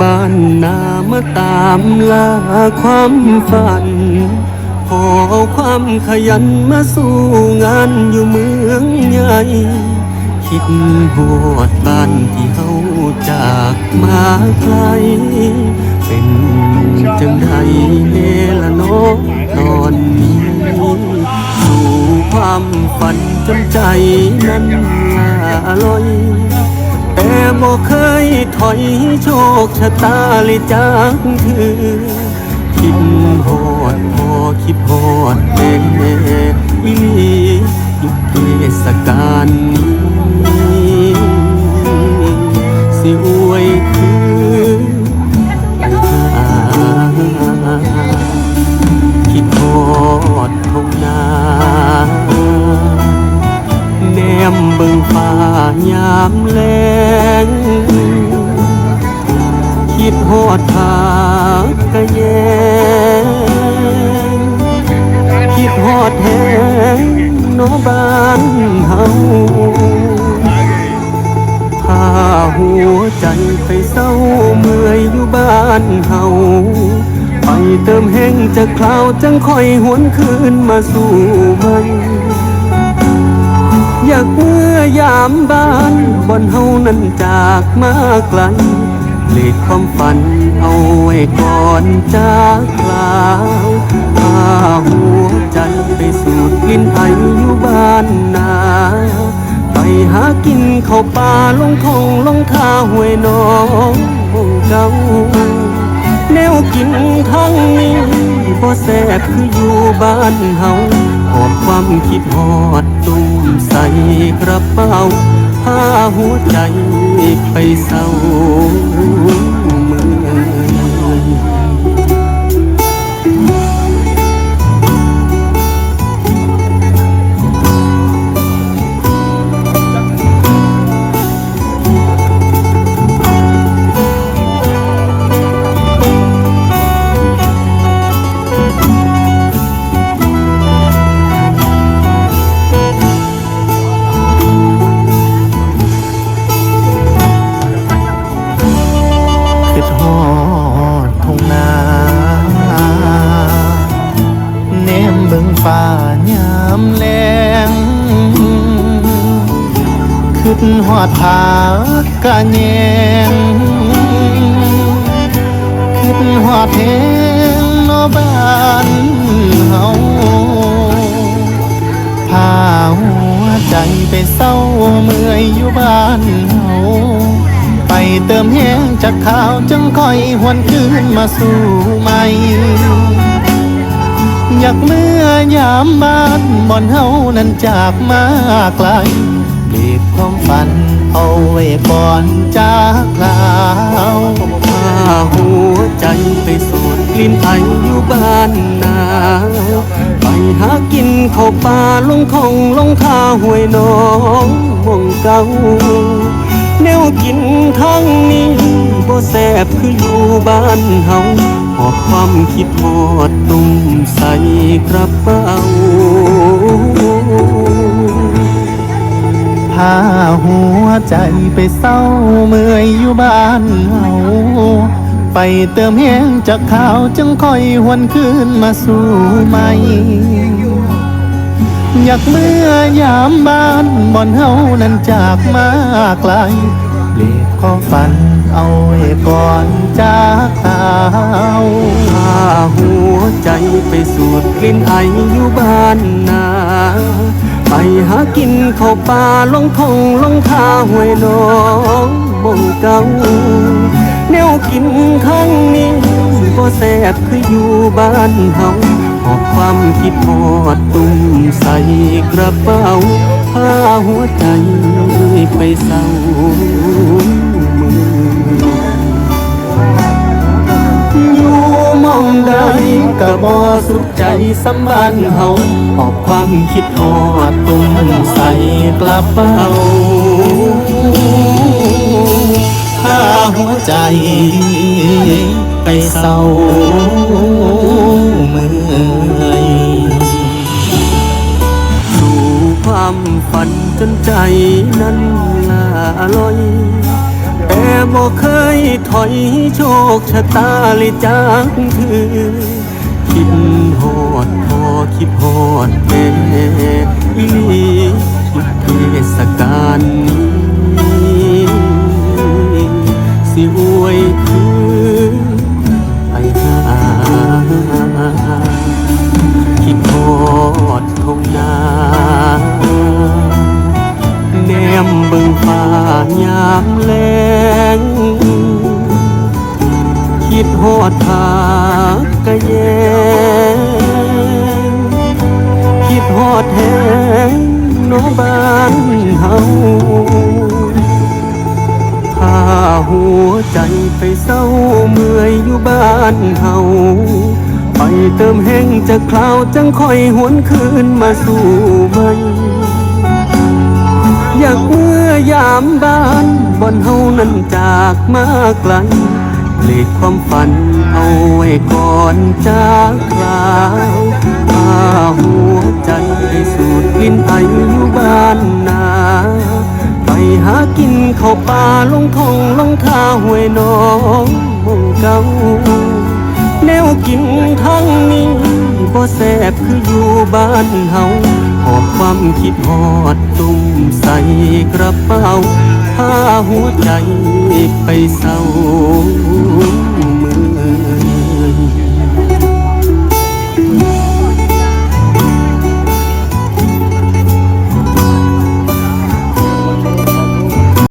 บ้านนามาตามล่าความฝัน ขอความขยันมาสู้งานอยู่เมืองใหญ่ คิดโหดบ้านที่เฮาจากมาไกล เป็นจังไดเนละน้องตอนนี้สู่ความฝันจนใจนั้นลาลอย บ่เคยถอยโชคชะตาเลยจากเธอคิดโหดพอคิดโหดแม่ เบิ่ายามแลงคิดฮอดทากกะแยงคิดฮอดแหงโนบ้านเฮาพาหัวใจไปเศร้าเมื่อยอยู่บ้านเฮาไปเติมแห้งจากคราวจังคอยหวนคืนมาสู่ใหม่อยาก ยามบ้านบนเฮานั้นจากมาไกลเลขความฝันเอาไว้ก่อนจากคราวพาหัวใจไปสูดกลิ่นไออยู่บ้านนาไปหากินข้าปลาลงทงลงท่าห้วยน้องมงเก่าแนวกินทั้งนี้บ่แซ่บคืออยู่บ้านเฮา หอบความคิดหอดตุ้มใส่กระเป๋าพาหัวใจไปเศร้า อดผากะแยงขึ้นหอดเพลงโนบ้านเฮาพาหัวใจไปเศร้าเมื่อยอยู่บ้านเฮาไปเติมแห้งจากข่าวจึงค่อยหวนคืนมาสู่ใหม่อยากเมื่อยามบ้านบ่อนเฮานั้นจากมาไกล ความฝันเอาไว้ก่อนจากลาวพาหัวใจไปสูดกลิ่นไออยู่บ้านนาไปหากินข้าวปลาลงคงลงท่าห้วยน้องมงเก่าแนวกินทั้งนี้บ่แซ่บคืออยู่บ้านเฮาหอบความคิดฮอดตุ้มใส่กระเป๋าาหัวใจไปเศร้าเมื่อยอยู่บ้านเฮาไปเติมแห้งจากขาวจึงค่อยหวนคืนมาสู่ใหม่อยากเมื่อยามบ้านบ่อนเฮานั้นจากมาไกลเบรกความฝันเอาไว้ก่อนจากเท้าพาหัวใจไปสูดกลิ่นไออยู่บ้านนา ไปหากินข้าปลาลงทงลงท่าห้วยน้องมงเก่าแนวกินข้างนี้บ่แซ่บคืออยู่บ้านเฮาหอบความคิดพอดตุ้มใส่กระเป๋าพาหัวใจไปเศร้า องได้ก็บ่สุขใจสำบันเฮาหอบความคิดหอดตุ้มใส่กระเป้าพาหัวใจไปเศร้า บ่เคยถอยโชคชะตาเลยจากเธอคิดฮอดพอคิดฮอดแม่อีหลีทุกเทศกาลนี้สิอวยคือไปหาคิดฮอดทงนาแนมเบิ่งฟ้ายามแล คิดฮอดผากะแยงคิดฮอดแหงโนบ้านเฮาพาหัวใจไปเศร้าเมื่อยอยู่บ้านเฮาไปเติมแห้งจากคราวจังคอยหวนคืนมาสู่ใหม่อยากเมื่อยามบ้านบอนเฮานั้นจากมาไกล เล็กความฝันเอาไว้ก่อนจากคราวพาหัวใจไปสูดกลิ่นไออยู่บ้านนา ไปหากินข้าปลาลงทงลงท่าห้วยน้องมงเก่าแนวกินทั้งนี้บ่แซ่บคืออยู่บ้านเฮาหอบความคิดฮอดตุ้มใส่กระเป๋าพาหัวใจไปเศร้า